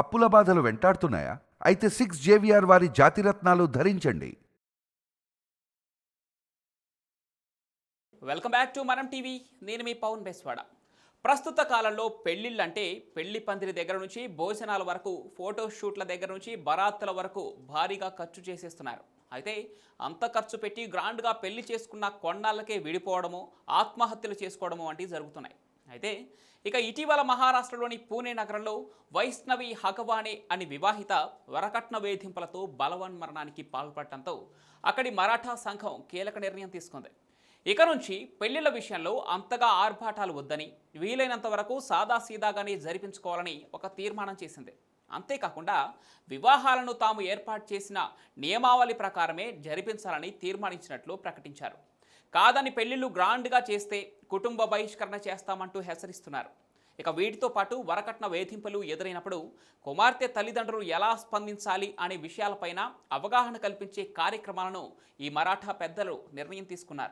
అప్పుల బాధలు వెంటాడుతున్నాయా? అయితే సిక్స్ జేవిఆర్ వారి జాతిరత్నాలు ధరించండి. వెల్కమ్ బ్యాక్ టు మనం టీవీ నేను మీ పవన్ బెస్వాడ. ప్రస్తుత కాలంలో పెళ్ళిళ్ళంటే పెళ్ళి పందిరి దగ్గర నుంచి భోజనాల వరకు ఫోటో షూట్ల దగ్గర నుంచి బరాత్తుల వరకు భారీగా ఖర్చు చేసేస్తున్నారు. అయితే అంత ఖర్చు పెట్టి గ్రాండ్గా పెళ్ళి చేసుకున్న కొన్నాళ్ళకే విడిపోవడము ఆత్మహత్యలు చేసుకోవడము వంటివి జరుగుతున్నాయి. అయితే ఇక ఇటీవల మహారాష్ట్రలోని పూణే నగరంలో వైష్ణవి హగవాణి అని వివాహిత వరకట్న వేధింపులతో బలవన్ మరణానికి పాల్పడటంతో అక్కడి మరాఠా సంఘం కీలక నిర్ణయం తీసుకుంది. ఇక నుంచి పెళ్ళిళ్ళ విషయంలో అంతగా ఆర్భాటాలు వద్దని వీలైనంత వరకు సాదాసీదాగానే జరిపించుకోవాలని ఒక తీర్మానం చేసింది. అంతేకాకుండా వివాహాలను తాము ఏర్పాటు చేసిన నియమావళి ప్రకారమే జరిపించాలని తీర్మానించినట్లు ప్రకటించారు. కాదని పెళ్ళిళ్ళు గ్రాండ్గా చేస్తే కుటుంబ బహిష్కరణ చేస్తామంటూ హెచ్చరిస్తున్నారు. ఇక వీటితో పాటు వరకట్న వేధింపులు ఎదురైనప్పుడు కుమార్తె తల్లిదండ్రులు ఎలా స్పందించాలి అనే విషయాలపైన అవగాహన కల్పించే కార్యక్రమాలను ఈ మరాఠా పెద్దలు నిర్ణయం తీసుకున్నారు.